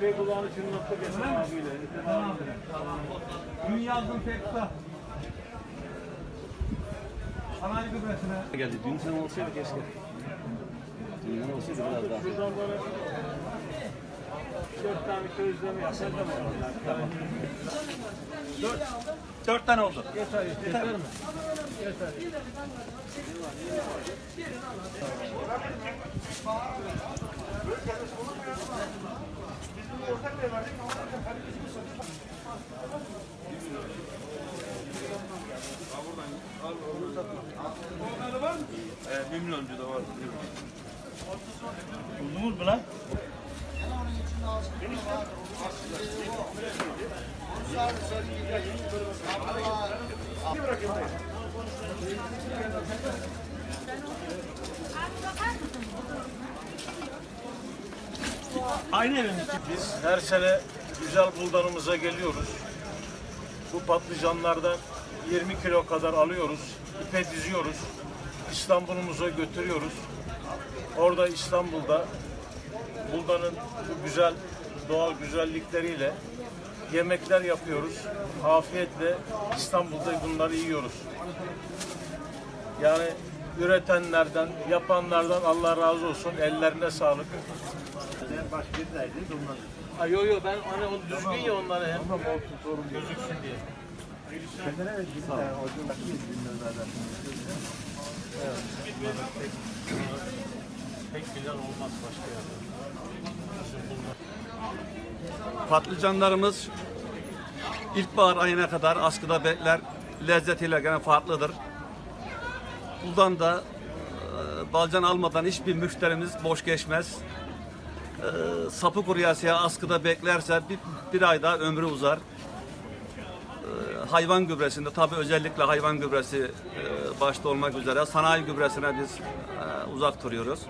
Tepeyi kulağını çınlattık Esen abiyle. Esen abiyle. Dün yazdım teksta. Sanayi gübresine. Geldi. Dün sen olsaydı keşke. Dün olsaydı biraz daha. Şuradan böyle dört tane közleme yapsak da mı? Tamam. Dört tane oldu. Yeter, yeter mi? Yeter. Ee, bir milyoncu da var. Buldunuz mu lan? Aynı evin Biz her sene güzel buldanımıza geliyoruz. Bu patlıcanlardan 20 kilo kadar alıyoruz. ipe diziyoruz. İstanbul'umuza götürüyoruz. Orada İstanbul'da buldanın bu güzel doğal güzellikleriyle yemekler yapıyoruz. Afiyetle İstanbul'da bunları yiyoruz. Yani üretenlerden, yapanlardan Allah razı olsun. Ellerine sağlık. Ha yo yo ben hani o düzgün ya onları hem. Gözüksün diye. Pek güzel olmaz başka yerde. Patlıcanlarımız ilkbahar ayına kadar askıda bekler. Lezzetiyle gene farklıdır. Buradan da e, balcan almadan hiçbir müşterimiz boş geçmez. E, sapı askıda beklerse bir, bir ay daha ömrü uzar. E, hayvan gübresinde tabi özellikle hayvan gübresi e, başta olmak üzere sanayi gübresine biz e, uzak duruyoruz.